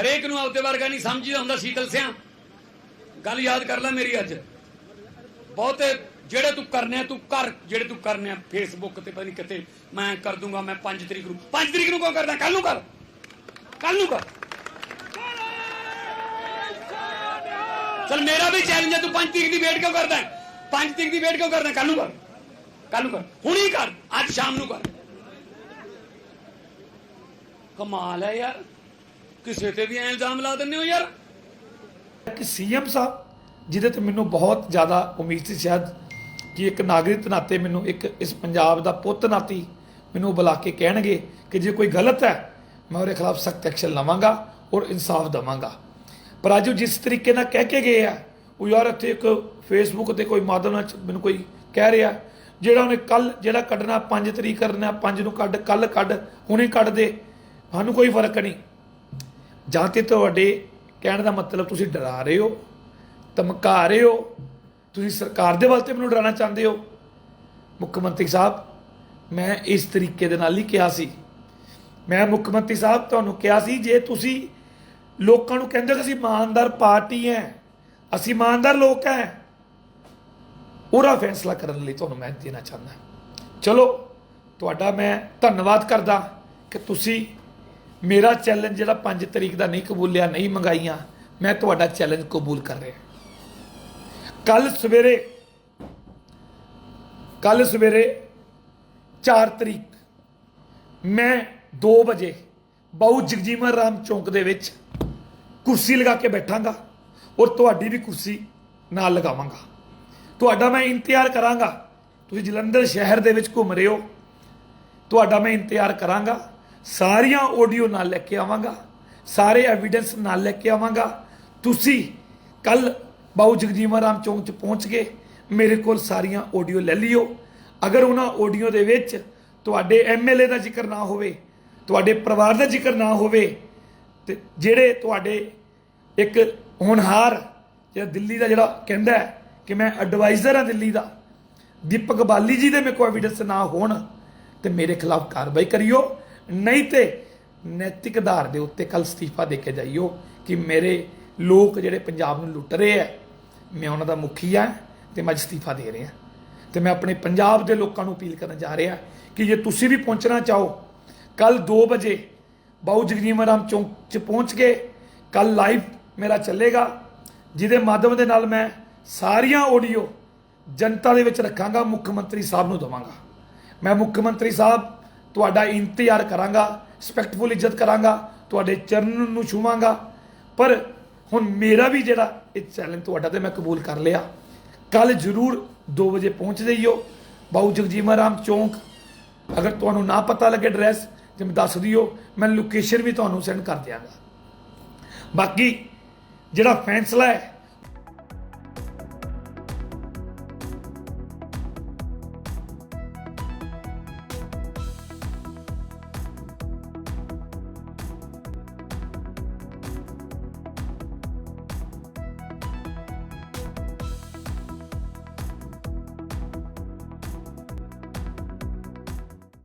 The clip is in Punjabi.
ਹਰੇਕ ਨੂੰ ਆਪਦੇ ਵਰਗਾ ਨਹੀਂ ਸਮਝੀਦਾ ਹੁੰਦਾ ਸ਼ੀਤਲ ਸਿਆ। ਗੱਲ ਯਾਦ ਕਰ ਲੈ ਮੇਰੀ ਅੱਜ। ਬਹੁਤੇ ਜਿਹੜੇ ਤੂੰ ਕਰਨੇ ਤੂੰ ਕਰ। ਜਿਹੜੇ ਤੂੰ ਕਰਨੇ ਫੇਸਬੁੱਕ ਤੇ ਪਤਾ ਨਹੀਂ ਕਿਤੇ ਮੈਂ ਕਰ ਦੂੰਗਾ, ਮੈਂ 5 ਤਰੀਕ ਨੂੰ। 5 ਤਰੀਕ ਨੂੰ ਕਿਉਂ ਕਰਦਾ? ਕੱਲ ਨੂੰ ਕਰ। ਕੱਲ ਨੂੰ ਕਰ। ਚਲ ਮੇਰਾ ਵੀ ਚੈਲੰਜ ਹੈ ਤੂੰ 5 ਤਰੀਕ ਦੀ ਵੇਟ ਕਿਉਂ ਕਰਦਾ 5 ਤਰੀਕ ਦੀ ਵੇਟ ਕਿਉਂ ਕਰਦਾ ਕੱਲ ਨੂੰ ਕਰ। ਕੱਲ ਨੂੰ ਕਰ। ਹੁਣੀ ਕਰ। ਅੱਜ ਸ਼ਾਮ ਨੂੰ ਕਰ। ਕਮਾਲ ਹੈ ਯਾਰ। ਕਿਸੇ ਤੇ ਵੀ ਐਂ ਇਲਜ਼ਾਮ ਲਾ ਦਿੰਦੇ ਹੋ ਯਾਰ? ਕਿ ਸੀਐਮ ਸਾਹਿਬ, ਜਿਹਦੇ ਤੇ ਮੈਨੂੰ ਬਹੁਤ ਜ਼ਿਆਦਾ ਉਮੀਦ ਸੀ ਸ਼ਾਇਦ, ਕਿ ਇੱਕ ਨਾਗਰਿਕ ਨਾਤੇ ਮੈਨੂੰ ਇੱਕ ਇਸ ਪੰਜਾਬ ਦਾ ਪੁੱਤ ਨਾਤੀ ਮੈਨੂੰ ਬੁਲਾ ਕੇ ਕਹਿਣਗੇ ਕਿ ਜੇ ਕੋਈ ਗਲਤ ਹੈ, ਮੈਂ ਉਹਦੇ ਖਿਲਾਫ ਸਖਤ ਐਕਸ਼ਨ ਲਵਾਂਗਾ ਔਰ ਇਨਸਾਫ ਦਵਾਂਗਾ। ਪਰ ਅੱਜ ਉਹ ਜਿਸ ਤਰੀਕੇ ਨਾਲ ਕਹਿ ਕੇ ਗਏ ਆ, ਉਹ ਯਾਰ ਇੱਥੇ ਇੱਕ ਫੇਸਬੁੱਕ ਤੇ ਕੋਈ ਮਾਧਵ ਨਾਲ ਮੈਨੂੰ ਕੋਈ ਕਹਿ ਰਿਹਾ, ਜਿਹੜਾ ਉਹਨੇ ਕੱਲ ਜਿਹੜਾ ਕੱਢਣਾ 5 ਤਰੀਕ ਕਰਨਾ 5 ਨੂੰ ਕੱਢ ਕੱਲ ਕੱਢ, ਹੁਣੇ ਕੱਢ ਦੇ, ਸਾਨੂੰ ਕੋਈ ਫ਼ਰਕ ਨਹੀਂ। ਜਾਂ ਤੇ ਤੁਹਾਡੇ ਕਹਿਣ ਦਾ ਮਤਲਬ ਤੁਸੀਂ ਡਰਾ ਰਹੇ ਹੋ, ਧਮਕਾ ਰਹੇ ਹੋ, ਤੁਸੀਂ ਸਰਕਾਰ ਦੇ ਵੱਲ ਤੇ ਮੈਨੂੰ ਡਰਾਉਣਾ ਚਾਹੁੰਦੇ ਹੋ। ਮੁੱਖ ਮੰਤਰੀ ਸਾਹਿਬ, ਮੈਂ ਇਸ ਤਰੀਕੇ ਦੇ ਨਾਲ ਹੀ ਕਿਹਾ ਸੀ। ਮੈਂ ਮੁੱਖ ਮੰਤਰੀ ਸਾਹਿਬ ਤੁਹਾਨੂੰ ਕਿਹਾ ਸੀ, ਜੇ ਤੁਸੀਂ ਲੋਕਾਂ ਨੂੰ ਕਹਿੰਦੇ ਕਿ ਅਸੀਂ ਇਮਾਨਦਾਰ ਪਾਰਟੀ ਹੈ, ਅਸੀਂ ਇਮਾਨਦਾਰ ਲੋਕ ਹੈ, ਉਹਦਾ ਫੈਸਲਾ ਕਰਨ ਲਈ ਤੁਹਾਨੂੰ ਮੈਂ ਦੇਣਾ ਚਾਹੁੰਦਾ। ਚਲੋ, ਤੁਹਾਡਾ ਮੈਂ ਧੰਨਵਾਦ ਕਰਦਾ ਕਿ ਤੁਸੀਂ ਮੇਰਾ ਚੈਲੰਜ ਜਿਹੜਾ 5 ਤਰੀਕ ਦਾ ਨਹੀਂ ਕਬੂਲਿਆ, ਨਹੀਂ ਮੰਗਾਈਆਂ, ਮੈਂ ਤੁਹਾਡਾ ਚੈਲੰਜ ਕਬੂਲ ਕਰ ਰਿਹਾ। ਕੱਲ ਸਵੇਰੇ ਕੱਲ ਸਵੇਰੇ 4 ਤਰੀਕ, ਮੈਂ 2 ਵਜੇ ਬਾਊ ਜਗਜੀਵਨ ਰਾਮ ਚੌਂਕ ਦੇ ਵਿੱਚ ਕੁਰਸੀ ਲਗਾ ਕੇ ਬੈਠਾਂਗਾ ਔਰ ਤੁਹਾਡੀ ਵੀ ਕੁਰਸੀ ਨਾਲ ਲਗਾਵਾਂਗਾ। ਤੁਹਾਡਾ ਮੈਂ ਇੰਤਜ਼ਾਰ ਕਰਾਂਗਾ, ਤੁਸੀਂ ਜਲੰਧਰ ਸ਼ਹਿਰ ਦੇ ਵਿੱਚ ਘੁੰਮ ਰਹੇ ਹੋ, ਤੁਹਾਡਾ ਮੈਂ ਇੰਤਜ਼ਾਰ ਕਰਾਂਗਾ ਸਾਰੀਆਂ ਆਡੀਓ ਨਾਲ ਲੈ ਕੇ ਆਵਾਂਗਾ, ਸਾਰੇ ਐਵੀਡੈਂਸ ਨਾਲ ਲੈ ਕੇ ਆਵਾਂਗਾ। ਤੁਸੀਂ ਕੱਲ ਬਾਊ ਜਗਜੀਵਨ ਰਾਮ ਚੌਂਕ 'ਚ ਪਹੁੰਚ ਕੇ ਮੇਰੇ ਕੋਲ ਸਾਰੀਆਂ ਆਡੀਓ ਲੈ ਲਿਓ। ਅਗਰ ਉਹਨਾਂ ਆਡੀਓ ਦੇ ਵਿੱਚ ਤੁਹਾਡੇ ਐਮਐਲਏ ਦਾ ਜ਼ਿਕਰ ਨਾ ਹੋਵੇ, ਤੁਹਾਡੇ ਪਰਿਵਾਰ ਦਾ ਜ਼ਿਕਰ ਨਾ ਹੋਵੇ, ਤੇ ਜਿਹੜੇ ਤੁਹਾਡੇ ਇੱਕ ਹੋਣਹਾਰ ਜਿਹੜਾ ਦਿੱਲੀ ਦਾ ਜਿਹੜਾ ਕਹਿੰਦਾ ਕਿ ਮੈਂ ਐਡਵਾਈਜ਼ਰ ਹਾਂ ਦਿੱਲੀ ਦਾ, ਦੀਪਕ ਬਾਲੀ ਜੀ ਦੇ ਮੇਰੇ ਕੋਲ ਐਵੀਡੈਂਸ ਨਾ ਹੋਣ, ਤੇ ਮੇਰੇ ਖਿਲਾਫ ਕਾਰਵਾਈ ਕਰਿਓ। ਨਹੀਂ ਤੇ ਨੈਤਿਕ ਆਧਾਰ ਦੇ ਉੱਤੇ ਕੱਲ ਅਸਤੀਫਾ ਦੇ ਕੇ ਜਾਈਓ ਕਿ ਮੇਰੇ ਲੋਕ ਜਿਹੜੇ ਪੰਜਾਬ ਨੂੰ ਲੁੱਟ ਰਹੇ ਆ, ਮੈਂ ਉਹਨਾਂ ਦਾ ਮੁਖੀ ਆ ਤੇ ਮੈਂ ਅਸਤੀਫਾ ਦੇ ਰਿਹਾ। ਤੇ ਮੈਂ ਆਪਣੇ ਪੰਜਾਬ ਦੇ ਲੋਕਾਂ ਨੂੰ ਅਪੀਲ ਕਰਨ ਜਾ ਰਿਹਾ ਕਿ ਜੇ ਤੁਸੀਂ ਵੀ ਪਹੁੰਚਣਾ ਚਾਹੋ ਕੱਲ 2 ਵਜੇ ਬਾਊ ਜਗਜੀਵਨ ਰਾਮ ਚੌਂਕ 'ਚ ਪਹੁੰਚ ਕੇ ਕੱਲ ਲਾਈਵ ਮੇਰਾ ਚੱਲੇਗਾ, ਜਿਹਦੇ ਮਾਧਿਅਮ ਦੇ ਨਾਲ ਮੈਂ ਸਾਰੀਆਂ ਆਡੀਓ ਜਨਤਾ ਦੇ ਵਿੱਚ ਰੱਖਾਂਗਾ, ਮੁੱਖ ਮੰਤਰੀ ਸਾਹਿਬ ਨੂੰ ਦਵਾਂਗਾ। ਮੈਂ ਮੁੱਖ ਮੰਤਰੀ ਸਾਹਿਬ ਤੁਹਾਡਾ ਇੰਤਜ਼ਾਰ ਕਰਾਂਗਾ ਰਿਸਪੈਕਟਫੁਲ ਇੱਜ਼ਤ ਕਰਾਂਗਾ, ਤੁਹਾਡੇ ਚਰਨ ਨੂੰ ਛੂਵਾਂਗਾ। ਪਰ ਹੁਣ ਮੇਰਾ ਵੀ ਜਿਹੜਾ ਇਹ ਚੈਲੰਜ ਤੁਹਾਡਾ ਤੇ ਮੈਂ ਕਬੂਲ ਕਰ ਲਿਆ। ਕੱਲ ਜ਼ਰੂਰ 2 ਵਜੇ ਪਹੁੰਚ ਜਾਈਓ। ਬਾਊ ਜਗਜੀਵਨ ਰਾਮ ਚੌਂਕ। ਅਗਰ ਤੁਹਾਨੂੰ ਨਾ ਪਤਾ ਲੱਗੇ ਐਡਰੈਸ ਤੇ ਮੈਂ ਦੱਸ ਦਿਓ, ਮੈਂ ਲੋਕੇਸ਼ਨ ਵੀ ਤੁਹਾਨੂੰ ਸੈਂਡ ਕਰ ਦਿਆਂਗਾ। ਬਾਕੀ ਜਿਹੜਾ ਫੈਸਲਾ ਹੈ